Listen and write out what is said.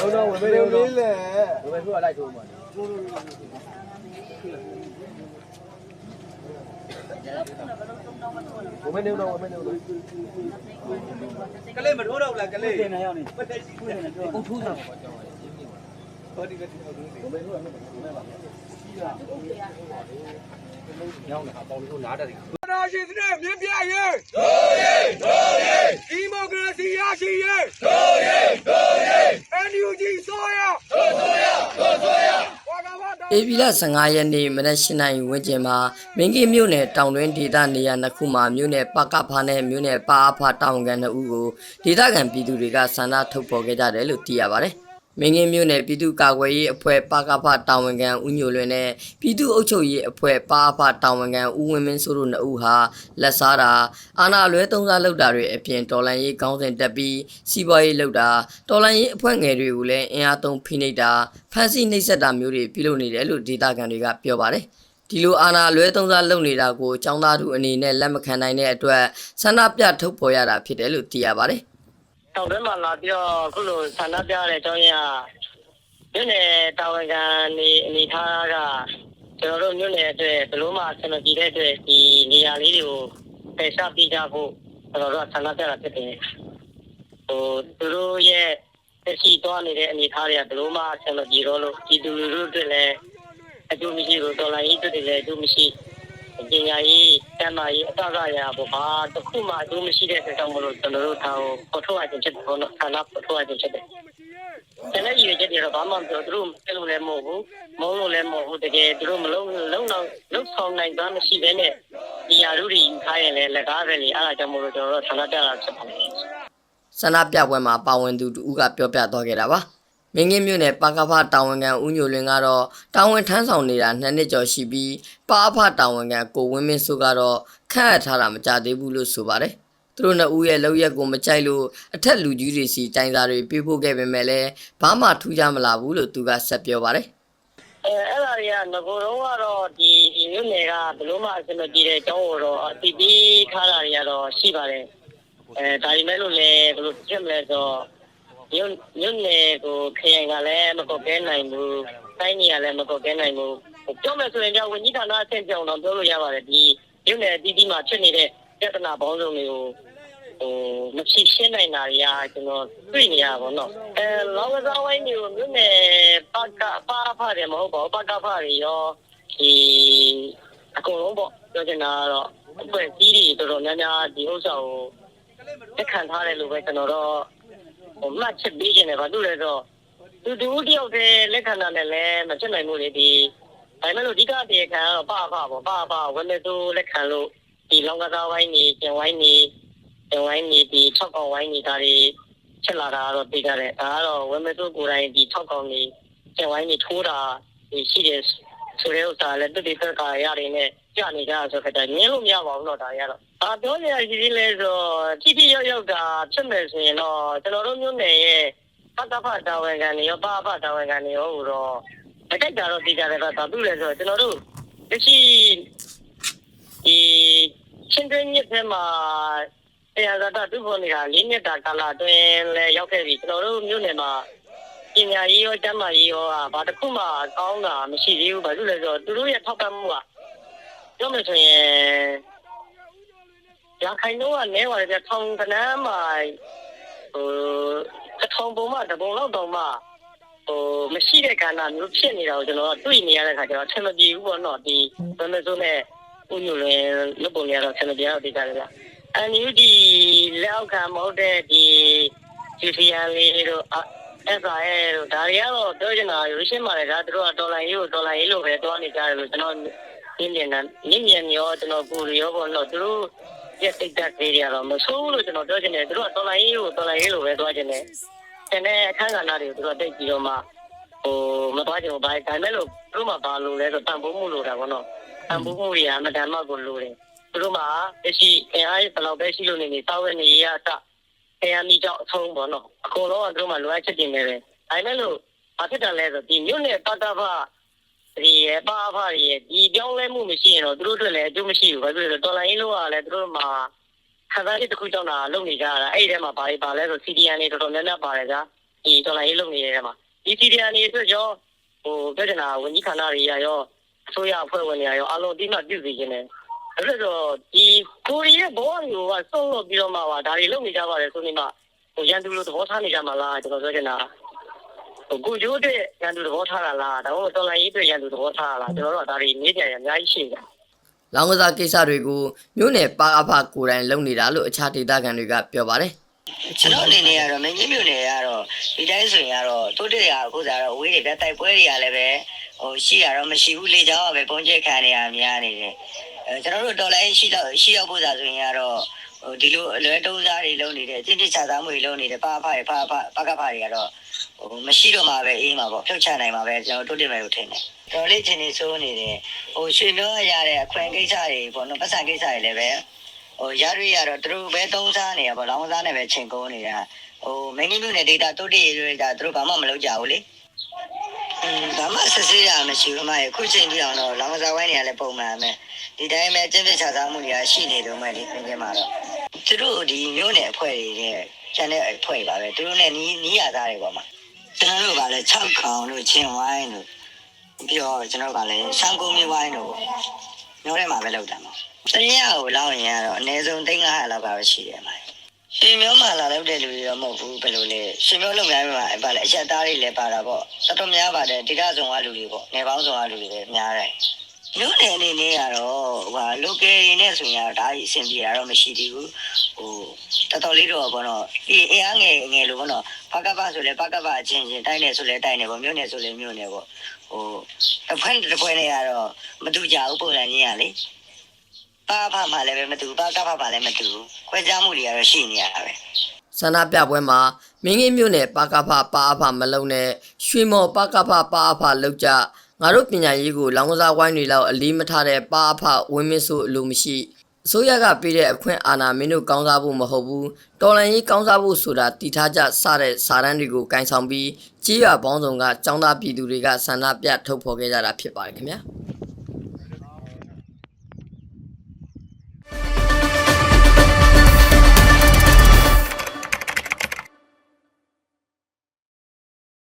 လုံးတော့ဝင်ဘမေးယ်လို့လိုတော့လဲဝင်မေးသူကလိုက်ထိုးမှာဝင်မေးနေတော့ဝင်မေးနေတော့ကလေးမထိုးတော့ဘူးလားကလေးတင်နေရောက်နေပတ်သက်ရှိနေတယ်ပြောအုတ်ထိုးတာပေါ့ကြောင်းဟောဒီကတိဟုတ်တယ်ဝင်မေးလို့ဝင်မေးပါညောင်းတာပေါင်းလို့နားတယ်နာရှင်စနဲ့မြင်းပြရဲတို့ရဲတို့ရဲဒီမိုကရေစီရရှိရဲတို့ရဲတို့ရဲ NUG ဆိုရတို့ဆိုရတို့ဆိုရဘာကဘာတော့ ဧပြီလ15ရက်နေ့မနက်၈နာရီဝန်းကျင်မှာမင်းကြီးမြို့နယ်တောင်တွင်းဒေသနေရာနှစ်ခုမှာမြို့နယ်ပကဖာနဲ့မြို့နယ်ပါအဖာတာဝန်ခံနှစ်ဦးကိုဒေသခံပြည်သူတွေကဆန္ဒထုတ်ဖော်ခဲ့ကြတယ်လို့သိရပါတယ်။ မင်းကြီးမြို့နယ်ပြည်သူ့ကာကွယ်ရေးအဖွဲ့ပကဖာတာဝန်ခံဦးညိုလွင်နဲ့ပြည်သူ့အုပ်ချုပ်ရေးအဖွဲ့ပါအဖာတာဝန်ခံဦးဝင်းမင်းစိုးတို့နှစ်ဦးဟာလက်စားတာအာဏာလွဲသုံးစားလုပ်တာတွေအပြင်တော်လန်ရေးကောင်းစဉ်တက်ပြီးစီးပွားရေးလုပ်တာတော်လန်ရေးအဖွဲ့ငယ်တွေကိုလည်းအင်အားသုံးဖိနှိပ်တာဖမ်းဆီးနှိပ်စက်တာမျိုးတွေပြုလုပ်နေတယ်လို့ဒေသခံတွေကပြောပါတယ်။ဒီလိုအာဏာလွဲသုံးစားလုပ်နေတာကိုចောင်းသားသူအနေနဲ့လက်မခံနိုင်တဲ့အတွက်ဆန္ဒပြထုတ်ဖော်ရတာဖြစ်တယ်လို့သိရပါတယ်။ တောင်တွင်းမှာလာပြီးတော့ခုလိုဆန္ဒပြတဲ့အကြောင်းရင်းကမြို့နယ်တာဝန်ခံနေအနေထားကကျွန်တော်တို့မြို့နယ်အတွက်ဘယ်လို့မှဆန္ဒပြတဲ့အတွက်ဒီနေရာလေးတွေကိုဖယ်ရှားပြကြဖို့ကျွန်တော်တို့ကဆန္ဒပြတာဖြစ်တယ်ဟိုသူတို့ရဲ့တက်ရှိသွားနေတဲ့အနေထားတွေကဘယ်လို့မှဆန္ဒပြတော့လို့ဒီသူလူတို့အတွက်လည်းအကျိုးမရှိဘူးတော်လိုင်းရေးအတွက်လည်းအကျိုးမရှိပညာရေး တမ်းမာရေးအတအရာပေါ့ဘာတစ်ခုမှအကျိုးမရှိတဲ့အတွက်ကြောင့်မလို့ကျွန်တော်တို့ထားကိုပေါ်ထုတ်ရခြင်းဖြစ်တယ်ပေါ့နော်ဆန္ဒပေါ်ထုတ်ရခြင်းဖြစ်တယ်။တနေ့ရည်ချက်တွေတော့ဘာမှမပြောသူတို့ပြလို့လည်းမဟုတ်ဘူးမုန်းလို့လည်းမဟုတ်ဘူးတကယ်သူတို့မလုံးလုံးတော့လုံးဆောင်နိုင်တာမရှိဘဲနဲ့ဒီယာရုတွေယူထားရင်လည်းလက်ကားပဲလေအဲ့ဒါကြောင့်မလို့ကျွန်တော်တို့ဆန္ဒပြတာဖြစ်ပါတယ်။ဆန္ဒပြပွဲမှာပါဝင်သူတူကပြောပြသွားခဲ့တာပါ မင်းကြီးမြို့နယ်ပါကဖတာဝန်ခံဦးညိုလွင်ကတော့တာဝန်ထမ်းဆောင်နေတာနှစ်နှစ်ကျော်ရှိပြီးပါအဖတာဝန်ခံကိုဝင်းမင်းစုကတော့ခန့်အပ်ထားတာမကြသေးဘူးလို့ဆိုပါတယ်သူတို့နှစ်ဦးရဲ့လောက်ရက်ကိုမကြိုက်လို့အထက်လူကြီးတွေစီတိုင်စာတွေပြေးဖို့ခဲ့ပေမဲ့လည်းဘာမှထူးခြားမလာဘူးလို့သူကဆက်ပြောပါတယ်အဲအဲ့ဒါတွေကငကိုတော့ကတော့ဒီဒီမြို့နယ်ကဘယ်လို့မှအဆင်မပြေတဲ့အကြောင်းကိုတော့အတိပြီးထားတာတွေကတော့ရှိပါတယ်အဲဒါပေမဲ့လို့လည်းဘယ်လိုဖြစ်မလဲဆိုတော့ မြို့မြို့နယ်ကိုခရင်ကလည်းမကုတ်ကဲနိုင်ဘူးတိုင်းနေကလည်းမကုတ်ကဲနိုင်ဘူးပြောမယ်ဆိုရင်ကြောင့်ဝန်ကြီးဌာနအဆင့်ကြောင်တော့ပြောလို့ရပါတယ်ဒီမြို့နယ်အတီးတီးမှာဖြစ်နေတဲ့ပြဿနာပေါင်းစုံတွေကိုဟိုမဖြစ်ရှင်းနိုင်တာတွေကကျွန်တော်တွေ့နေရပါတော့အဲလောကစားဝိုင်းမျိုးမြို့နယ်ပကပါဖားတယ်မဟုတ်ပါဘူးပကဖားတွေရောဒီအကုန်လုံးပေါ့ပြောချင်တာကတော့အဖွဲ့အစည်းတွေတော်တော်များများဒီဥစ္စာကိုတက်ခံထားတယ်လို့ပဲကျွန်တော်တော့ ဟိုမှတ်ချက်ပေးခြင်းတယ်ဗာလို့လဲဆိုသူတူတယောက်တည်းလက်ခံတာနဲ့လည်းမဖြစ်နိုင်ဘူးလေဒီဒါပေမဲ့လို့အဓိကတရားခံကတော့ပဖားပေါ့ပဖားဝယ်မဲ့သူလက်ခံလို့ဒီလောကစားဝိုင်းနေကျင်ဝိုင်းနေကျင်ဝိုင်းနေဒီ၆កောင်ဝိုင်းနေဒါတွေဖြစ်လာတာတော့သိကြတယ်ဒါကတော့ဝယ်မဲ့သူကိုယ်တိုင်ဒီ၆កောင်နေကျင်ဝိုင်းနေထိုးတာဒီရှိတယ် ဆိုတဲ့ဥစ္စာလည်းတက်တက်တက်ကာရတယ်နဲ့ကြာနေကြဆိုတော့ငင်းလို့မရပါဘူးတော့ဒါရတော့အာပြောရရှိသေးလဲဆိုတိတိရောက်ရောက်တာဖြစ်မယ်ဆိုရင်တော့ကျွန်တော်တို့မျိုးနယ်ရဲ့ဖတ်တာဖတ်တာဝန်ခံနေရောပါဖတ်တာဝန်ခံနေရောဟိုတော့အကြိုက်တာတော့သိကြတယ်ကဒါပြုလဲဆိုတော့ကျွန်တော်တို့တရှိဒီချင်းတွင်းမြစ်ထဲမှာတရားဇာတဒုက္ခနေတာလေးနှစ်တာကာလအတွင်းလဲရောက်ခဲ့ပြီကျွန်တော်တို့မျိုးနယ်မှာ ပညာရေးရောကျန်းမာရေးရောဘာတစ်ခုမှကောင်းတာမရှိသေးဘူးဘာလို့လဲဆိုတော့သူတို့ရဲ့ထောက်ပံ့မှုကပြောမယ်ဆိုရင်ရခိုင်တော့ကနေပါတယ်ပြထောင်ကနန်းမှာဟိုတစ်ထောင်ပုံမှတပုံလောက်တောင်မှဟိုမရှိတဲ့ကဏ္ဍမျိုးဖြစ်နေတာကိုကျွန်တော်တွေ့နေရတဲ့ခါကျတော့အထင်မပြေဘူးပေါ့နော်ဒီဘယ်လိုဆိုနဲ့ဥညွလင်းလုပ်ပုံရတော့အထင်မပြေတော့ဒီကြတယ်ဗျအန်ယူဒီလောက်ခံမဟုတ်တဲ့ဒီဂျီဖီယန်လေးတို့ အဲ့ဒါရဲ့တို့ဒါတွေကတော့ပြောချင်တာရရှင်းပါတယ်ဒါသူတို့ကဒေါ်လာရေးကိုဒေါ်လာရေးလို့ပဲတွားနေကြတယ်လို့ကျွန်တော်ညင်ညင်နဲ့ညင်ညင်ရောကျွန်တော်ကိုယ်ရောပေါ့နော်သူတို့ရဲ့စိတ်ဓာတ်တွေကတော့မဆိုးလို့ကျွန်တော်ပြောချင်တယ်သူတို့ကဒေါ်လာရေးကိုဒေါ်လာရေးလို့ပဲတွားချင်တယ်တနေ့အခန်းကဏ္ဍတွေကိုသူတို့တိတ်ပြီးတော့မှဟိုမတွားချင်ဘူးဘာဒါမဲ့လို့သူတို့မှဘာလို့လဲဆိုတန်ဖိုးမှုလို့တာပေါ့နော်တန်ဖိုးမှုတွေကအမတန်မှကိုလို့တယ်သူတို့မှတရှိအင်အားဘယ်လောက်ပဲရှိလို့နေနေစောက်ရနေရတာ တရားမိကြောင့်အဆုံးပေါ့နော်အကုန်လုံးကသူတို့မှလိုအပ်ချက်တင်နေတယ်ဒါမဲ့လို့ဘာဖြစ်တယ်လဲဆိုဒီမြို့နယ်တတဖဒီရပါဖရည်ဒီကြောင်းလဲမှုမရှိရင်တော့သူတို့တွေလည်းအကျိုးမရှိဘူးဘာဖြစ်လို့လဲတော်လိုင်းလို့ကလည်းသူတို့မှခါသားလေးတစ်ခုကြောင့်တာလုပ်နေကြတာအဲ့ဒီထဲမှာဘာတွေပါလဲဆို CDN တွေတော်တော်များများပါတယ်ဗျာဒီတော်လိုင်းရေးလုပ်နေတဲ့နေရာမှာဒီစီဒီအန်နေအတွက်ရောဟိုပြဿနာဝန်ကြီးဌာနတွေရောအစိုးရအဖွဲ့ဝင်တွေရောအလုံးအတိအမှပြုစီခြင်းနဲ့ အဲ့ဒါဆိုဒီကိုရီးယားဘောမျိုးကစုံလို့ပြီးတော့မှပါဒါတွေလုပ်နေကြပါတယ်ဆိုနေမှဟိုရန်သူလိုသဘောထားနေကြမှာလားကျွန်တော်ပြောချင်တာဟိုကိုကျိုးတဲ့ရန်သူသဘောထားတာလားဒါမှမဟုတ်တော်လိုင်းရေးအတွက်ရန်သူသဘောထားတာလားကျွန်တော်တို့ကဒါတွေနေကြရအများကြီးရှိတယ်လောင်းကစားကိစ္စတွေကိုမြို့နယ်ပါအဖကိုယ်တိုင်လုပ်နေတာလို့အခြားဒေသခံတွေကပြောပါတယ်ကျွန်တော်အနေနဲ့ကတော့မင်းကြီးမြို့နယ်ကတော့ဒီတိုင်းဆိုရင်ကတော့တိုးတက်ရအခုစားတော့အဝေးတွေပဲတိုက်ပွဲတွေကလည်းပဲဟိုရှိရတော့မရှိဘူးလေကြောင်းကပဲပုံကျက်ခံနေရများနေတယ်အဲ ကျွန်တော်တို့ဒေါ်လာရှိတော့ရှိရောက်ဖို့စားဆိုရင်ကတော့ဟိုဒီလိုအလွဲတုံးစားတွေလုပ်နေတယ်အချင်းချင်းချသားမှုတွေလုပ်နေတယ်ပါဖတွေပါဖပကဖတွေကတော့ဟိုမရှိတော့မှပဲအေးမှာပေါ့ဖြုတ်ချနိုင်မှာပဲကျွန်တော်တိုးတက်မယ်လို့ထင်တယ်တော်လေးချင်းနေစိုးနေတယ်ဟိုရွှေမျိုးရတဲ့အခွင့်ကိစ္စတွေပေါ့နော်ပတ်စံကိစ္စတွေလည်းပဲဟိုရရွေးရတော့သူတို့ပဲသုံးစားနေရပေါ့လောင်းစားနဲ့ပဲချိန်ကုန်နေတာဟိုမင်းကြီးမျိုးနဲ့ဒေတာတိုးတည်ရွေးတာသူတို့ဘာမှမလုပ်ကြဘူးလေအင်း ဘာမှဆက်စေးရမရှိဘူးမရခုချိန်ကြည့်အောင်တော့လောင်းစားဝိုင်းနေရလဲပုံမှန်ပဲဒီတိုင်းပဲကျင့်ပစ်ချစားမှုတွေကရှိနေတော့မှဒီပြင်ကျမှာတော့သူတို့ဒီမျိုးနဲ့အဖွဲ့တွေနဲ့ကျန်တဲ့အဖွဲ့ပါပဲသူတို့နဲ့နီးနီးရသားတွေပေါ့မှာကျွန်တော်တို့ကလည်း6ကောင်တို့ချင်းဝိုင်းတို့ပြီးတော့ကျွန်တော်ကလည်းစံကုန်မြဝိုင်းတို့မျိုးထဲမှာပဲလောက်တာမှာတရရကိုလောက်ရင်ကတော့အနည်းဆုံး300လောက်ကပဲရှိတယ်မှာ ရှင်မျိုးမှလာလောက်တဲ့လူတွေတော့မဟုတ်ဘူးဘယ်လိုလဲရှင်မျိုးလုပ်ငန်းမှာဗာလေအချက်သားတွေလည်းပါတာပေါ့တော်တော်များပါတယ်ဒေတာဆောင်ကလူတွေပေါ့နေပေါင်းဆောင်ကလူတွေပဲများတယ်မြို့နယ်အနေနဲ့ကတော့ဟို local တွေနဲ့ဆိုရင်ဒါကြီးအဆင်ပြေတာတော့မရှိသေးဘူးဟိုတော်တော်လေးတော့ဘောနော်ဒီအင်အားငယ်ငယ်လို့ဘောနော်ဘကပဆိုလဲဘကပအချင်းချင်းတိုင်းနယ်ဆိုလဲတိုင်းနယ်ပေါ့မြို့နယ်ဆိုလဲမြို့နယ်ပေါ့ဟိုတစ်ဖက်တစ်ဖက်နဲ့ကတော့မတူကြဘူးပုံစံချင်းရလေ ပါဖမှလည်းပဲမတူပါကဖမှလည်းမတူခွဲခြားမှုတွေကတော့ရှိနေရတာပဲဆန္ဒပြပွဲမှာမင်းကြီးမြို့နယ်ပါကဖပါအဖမလုံနဲ့ရွှေမော်ပါကဖပါအဖလောက်ကြငါတို့ပညာရေးကိုလောင်းကစားဝိုင်းတွေလောက်အလေးမထားတဲ့ပါအဖဝင်းမင်းဆိုအလိုမရှိအစိုးရကပေးတဲ့အခွင့်အာဏာမင်းတို့ကောင်းစားဖို့မဟုတ်ဘူးတော်လန်ရေးကောင်းစားဖို့ဆိုတာတည်ထားကြစတဲ့စာတမ်းတွေကိုကင်ဆောင်ပြီးကြေးရပေါင်းစုံကចောင်းသားပြည်သူတွေကဆန္ဒပြထုတ်ဖော်ခဲ့ကြတာဖြစ်ပါတယ်ခင်ဗျာ